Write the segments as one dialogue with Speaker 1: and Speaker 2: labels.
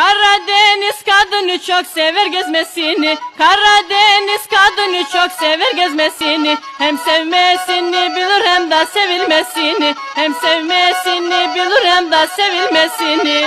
Speaker 1: Karadeniz kadını çok sever gezmesini. Karadeniz kadını çok sever gezmesini. Hem sevmesini bilir hem de sevilmesini. Hem sevmesini bilir hem de sevilmesini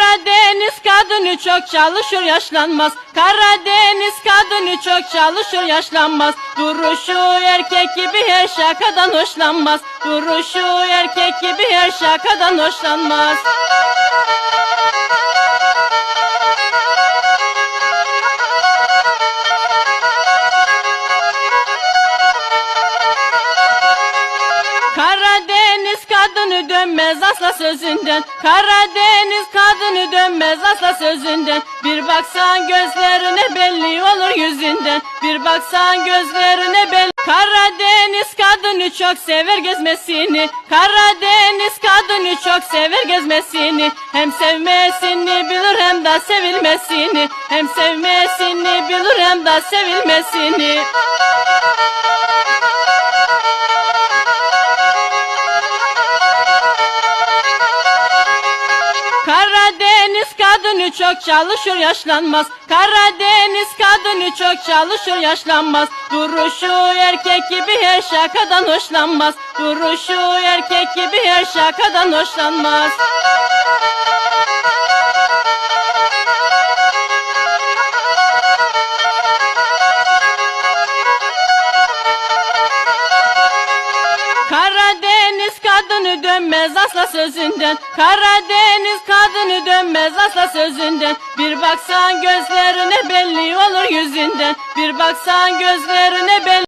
Speaker 1: Karadeniz kadını çok çalışır yaşlanmaz. Karadeniz kadını çok çalışır yaşlanmaz. Duruşu erkek gibi her şakadan hoşlanmaz. Duruşu erkek gibi her şakadan hoşlanmaz dönmez asla sözünden. Karadeniz kadını dönmez asla sözünden. Bir baksan gözlerine belli olur yüzünden. Bir baksan gözlerine belli. Karadeniz kadını çok sever gezmesini. Karadeniz kadını çok sever gezmesini. Hem sevmesini bilir hem de sevilmesini. Hem sevmesini bilir hem de sevilmesini Karadeniz kadını çok çalışır yaşlanmaz. Karadeniz kadını çok çalışır yaşlanmaz. Duruşu erkek gibi her şakadan hoşlanmaz. Duruşu erkek gibi her şakadan hoşlanmaz dönmez asla sözünden. Karadeniz kadını dönmez asla sözünden. Bir baksan gözlerine belli olur yüzünden. Bir baksan gözlerine belli